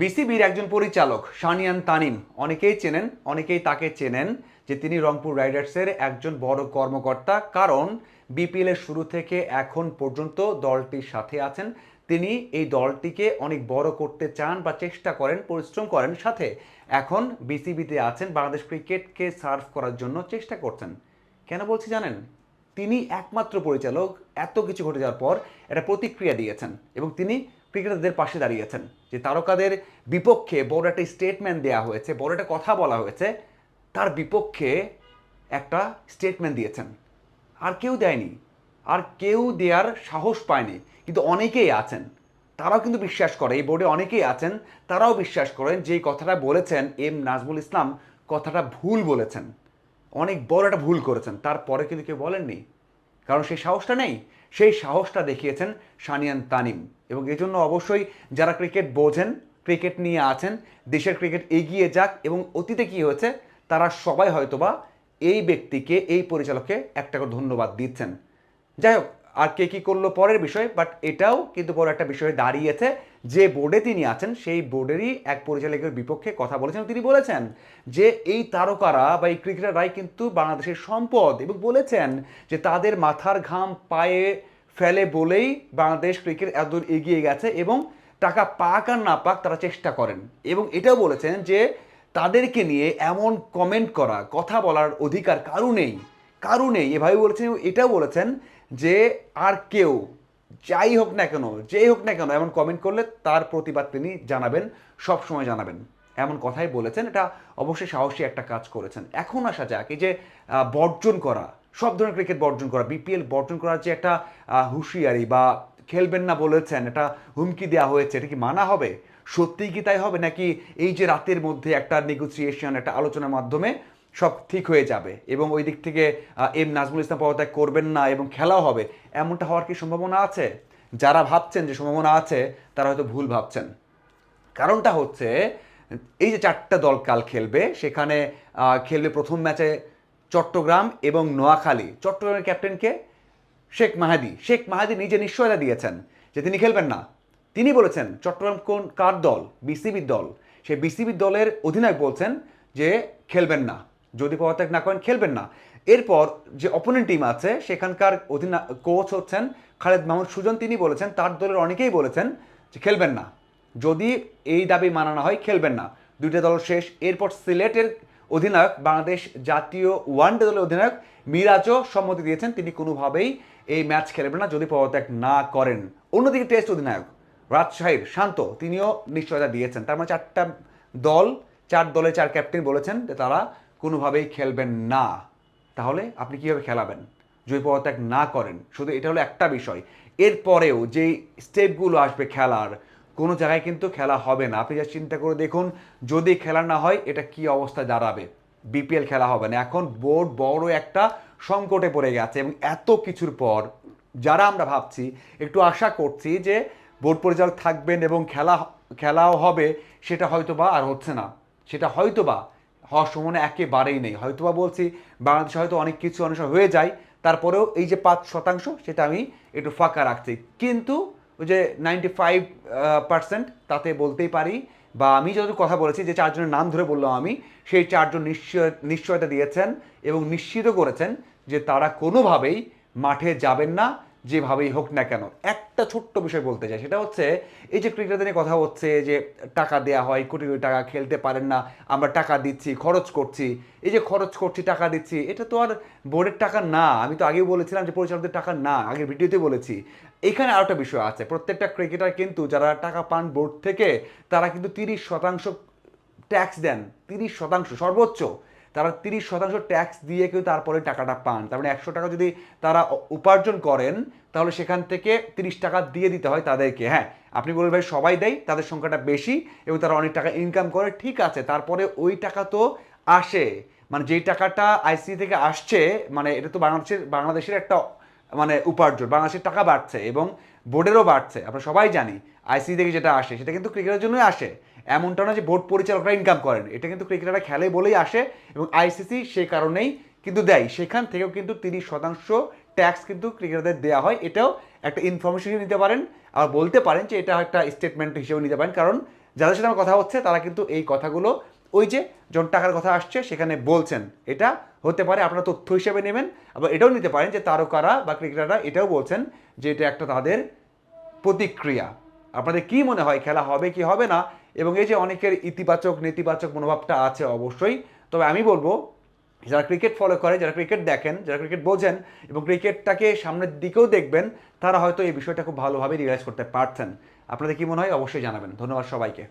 বিসিবির একজন পরিচালক, শানিয়ান তানিম, অনেকেই চেনেন, অনেকেই তাকে চেনেন যে তিনি রংপুর রাইডার্সের একজন বড় কর্মকর্তা। কারণ বিপিএল এর শুরু থেকে এখন পর্যন্ত দলটির সাথে আছেন। তিনি এই দলটিকে অনেক বড় করতে চান বা চেষ্টা করেন, পরিশ্রম করেন, সাথে এখন বিসিবিতে আছেন, বাংলাদেশ ক্রিকেটকে সার্ভ করার জন্য চেষ্টা করছেন। কেন বলছি জানেন? তিনি একমাত্র পরিচালক, এত কিছু ঘটে যাওয়ার পর একটা প্রতিক্রিয়া দিয়েছেন এবং তিনি ক্রিকেটারদের পাশে দাঁড়িয়েছেন, যে তারকাদের বিপক্ষে বড় একটা স্টেটমেন্ট দেওয়া হয়েছে, বড় একটা কথা বলা হয়েছে, তার বিপক্ষে একটা স্টেটমেন্ট দিয়েছেন। আর কেউ দেয়নি, আর কেউ দেওয়ার সাহস পায়নি, কিন্তু অনেকেই আছেন। তারাও কিন্তু বিশ্বাস করে, এই বোর্ডে অনেকেই আছেন, তারাও বিশ্বাস করেন যে কথাটা বলেছেন এম নাজমুল ইসলাম, কথাটা ভুল বলেছেন। অনেক বড় একটা ভুল করেছেন, তারপরে কিন্তু কেউ বলেননি। কারণ সেই সাহসটা নেই। সেই সাহসটা দেখিয়েছেন সানিয়ান তানিম। এবং এজন্য জন্য অবশ্যই যারা ক্রিকেট বোঝেন, ক্রিকেট নিয়ে আছেন, দেশের ক্রিকেট এগিয়ে যাক এবং অতীতে কী হয়েছে, তারা সবাই হয়তোবা এই ব্যক্তিকে, এই পরিচালককে একটা করে ধন্যবাদ দিচ্ছেন। যাই হোক আর কে কী করল পরের বিষয় বাট এটাও কিন্তু বড় একটা বিষয়ে দাঁড়িয়েছে। যে বোর্ডে তিনি আছেন, সেই বোর্ডেরই এক পরিচালকের বিপক্ষে কথা বলেছেন। তিনি বলেছেন যে এই তারকারা বা এই ক্রিকেটাররাই কিন্তু বাংলাদেশের সম্পদ এবং বলেছেন যে তাদের মাথার ঘাম পায়ে ফেলে বলেই বাংলাদেশ ক্রিকেট এতদূর এগিয়ে গেছে এবং টাকা পাক আর না পাক তারা চেষ্টা করেন। এবং এটাও বলেছেন যে তাদেরকে নিয়ে এমন কমেন্ট করা, কথা বলার অধিকার কারু নেই কারু নেই এভাবে বলেছেন এটাও বলেছেন যে আর কেউ, যাই হোক না কেন, যেই হোক না কেন, এমন কমেন্ট করলে তার প্রতিবাদ তিনি জানাবেন সব সময় জানাবেন। এমন কথাই বলেছেন, এটা অবশ্যই সাহসী একটা কাজ করেছেন। এখন আসা যাক, এই যে বর্জন করা, সব ধরনের ক্রিকেট বর্জন করা বিপিএল বর্জন করার যে একটা হুঁশিয়ারি বা খেলবেন না বলেছেন, এটা হুমকি দেওয়া হয়েছে, এটা কি মানা হবে? সত্যিই কি তাই হবে? নাকি এই যে রাতের মধ্যে একটা নেগোসিয়েশন একটা আলোচনার মাধ্যমে সব ঠিক হয়ে যাবে এবং ওই দিক থেকে এম নাজমুল ইসলাম পদত্যাগ করবেন না এবং খেলাও হবে, এমনটা হওয়ার কি সম্ভাবনা আছে? যারা ভাবছেন যে সম্ভাবনা আছে, তারা হয়তো ভুল ভাবছেন। কারণটা হচ্ছে, এই যে চারটা দল কাল খেলবে, সেখানে খেলবে প্রথম ম্যাচে চট্টগ্রাম এবং নোয়াখালী। চট্টগ্রামের ক্যাপ্টেনকে শেখ মাহাদি। শেখ মাহাদি নিজে নিশ্চয়তা দিয়েছেন যে তিনি খেলবেন না। তিনি বলেছেন, চট্টগ্রাম কোন, কার দল? বিসিবির দল। সেই বিসিবির দলের অধিনায়ক বলছেন যে খেলবেন না। যদি পদত্যাগ না করেন, খেলবেন না। এরপর যে অপোনেন্ট টিম আছে, সেখানকার অধিনা কোচ হচ্ছেন খালেদ মাহমুদ সুজন। তিনি বলেছেন, তার দলের অনেকেই বলেছেন যে খেলবেন না। যদি এই দাবি মানানো হয়, খেলবেন না। দুইটা দল শেষ। এরপর সিলেটের অধিনায়ক, বাংলাদেশ জাতীয় ওয়ানডে দলের অধিনায়ক মিরাজও সম্মতি দিয়েছেন। তিনি কোনোভাবেই এই ম্যাচ খেলবেন না যদি পদত্যাগ না করেন। অন্যদিকে টেস্ট অধিনায়ক রাজশাহীর শান্ত, তিনিও নিশ্চয়তা দিয়েছেন। তার মানে চারটা দল, চার দলে চার ক্যাপ্টেন বলেছেন যে তারা কোনোভাবেই খেলবেন না, তাহলে আপনি কীভাবে খেলাবেন? যদি পদত্যাগ না করেন, শুধু এটা হলো একটা বিষয়। এরপরেও যেই স্টেপগুলো আসবে খেলার, কোনো জায়গায় কিন্তু খেলা হবে না। আপনি যা চিন্তা করে দেখুন, যদি খেলা না হয়, এটা কি অবস্থায় দাঁড়াবে? বিপিএল খেলা হবে না। এখন বোর্ড বড় একটা সংকটে পড়ে গেছে এবং এত কিছুর পর যারা আমরা ভাবছি, একটু আশা করছি যে বোর্ড পরিচালক থাকবেন এবং খেলা, খেলাও হবে, সেটা হয়তো বা আর হচ্ছে না। সেটা হয়তো বা হওয়ার সম্ভাবনা একেবারেই নেই। হয়তোবা বলছি, বাংলাদেশে হয়তো অনেক কিছু অনেক হয়ে যায়, তারপরেও এই যে পাঁচ শতাংশ, সেটা আমি একটু ফাঁকা রাখছি। কিন্তু ওই যে নাইনটি ফাইভ পার্সেন্ট তাতে বলতেই পারি, বা আমি যত কথা বলেছি, যে চারজনের নাম ধরে বললাম আমি, সেই চারজন নিশ্চয়, নিশ্চয়তা দিয়েছেন এবং নিশ্চিত করেছেন যে তারা কোনোভাবেই মাঠে যাবেন না যেভাবেই হোক না কেন, একটা ছোট্ট বিষয় বলতে চাই, সেটা হচ্ছে এই যে ক্রিকেটারদের নিয়ে কথা হচ্ছে যে টাকা দেওয়া হয়, কোটি কোটি টাকা খেলতে পারেন না, আমরা টাকা দিচ্ছি, খরচ করছি, এই যে খরচ করছি, টাকা দিচ্ছি, এটা তো আর বোর্ডের টাকা না, আমি তো আগেও বলেছিলাম যে পরিচালকদের টাকা না, আগের ভিডিওতে বলেছি। এখানে আরও একটা বিষয় আছে, প্রত্যেকটা ক্রিকেটার কিন্তু যারা টাকা পান বোর্ড থেকে, তারা কিন্তু তিরিশ শতাংশ ট্যাক্স দেন, তিরিশ শতাংশ, সর্বোচ্চ। তারা তিরিশ শতাংশ ট্যাক্স দিয়ে কেউ তারপরে টাকাটা পান। তার মানে একশো টাকা যদি তারা উপার্জন করেন, তাহলে সেখান থেকে তিরিশ টাকা দিয়ে দিতে হয় তাদেরকে। হ্যাঁ আপনি বলবেন ভাই, সবাই দেয়, তাদের সংখ্যাটা বেশি এবং তারা অনেক টাকা ইনকাম করে, ঠিক আছে। তারপরে ওই টাকা তো আসে। মানে যেই টাকাটা আইসি থেকে আসছে মানে এটা তো বাংলাদেশের বাংলাদেশের একটা মানে উপার্জন, বাংলাদেশের টাকা বাড়ছে এবং বোর্ডেরও বাড়ছে। আমরা সবাই জানি আইসি থেকে যেটা আসে, সেটা কিন্তু ক্রিকেটের জন্যই আসে। এমনটা না যে বোর্ড পরিচালকরা ইনকাম করেন। এটা কিন্তু ক্রিকেটাররা খেলে বলেই আসে এবং আইসিসি সেই কারণেই কিন্তু দেয়। সেখান থেকেও কিন্তু তিরিশ শতাংশ ট্যাক্স কিন্তু ক্রিকেটারদের দেওয়া হয়। এটাও একটা ইনফরমেশন নিতে পারেন। আর বলতে পারেন যে এটা একটা স্টেটমেন্ট হিসেবে নিতে পারেন। কারণ যাদের সাথে আমার কথা হচ্ছে, তারা কিন্তু এই কথাগুলো, ওই যে যখন টাকার কথা আসছে, সেখানে বলছেন। এটা হতে পারে আপনারা তথ্য হিসেবে নেবেন। আবার এটাও নিতে পারেন যে তারকারা বা ক্রিকেটাররা এটাও বলছেন যে এটা একটা তাদের প্রতিক্রিয়া। আপনাদের কি মনে হয়, খেলা হবে কি হবে না? এবং এই যে অনেকের ইতিবাচক, নেতিবাচক মনোভাবটা আছে অবশ্যই। তবে আমি বলব, যারা ক্রিকেট ফলো করে, যারা ক্রিকেট দেখেন, যারা ক্রিকেট বোঝেন এবং ক্রিকেটটাকে সামনের দিকেও দেখবেন, তারা হয়তো এই বিষয়টা খুব ভালোভাবে রিয়েলাইজ করতে পারছেন। আপনাদের কি মনে হয়? অবশ্যই জানাবেন। ধন্যবাদ সবাইকে।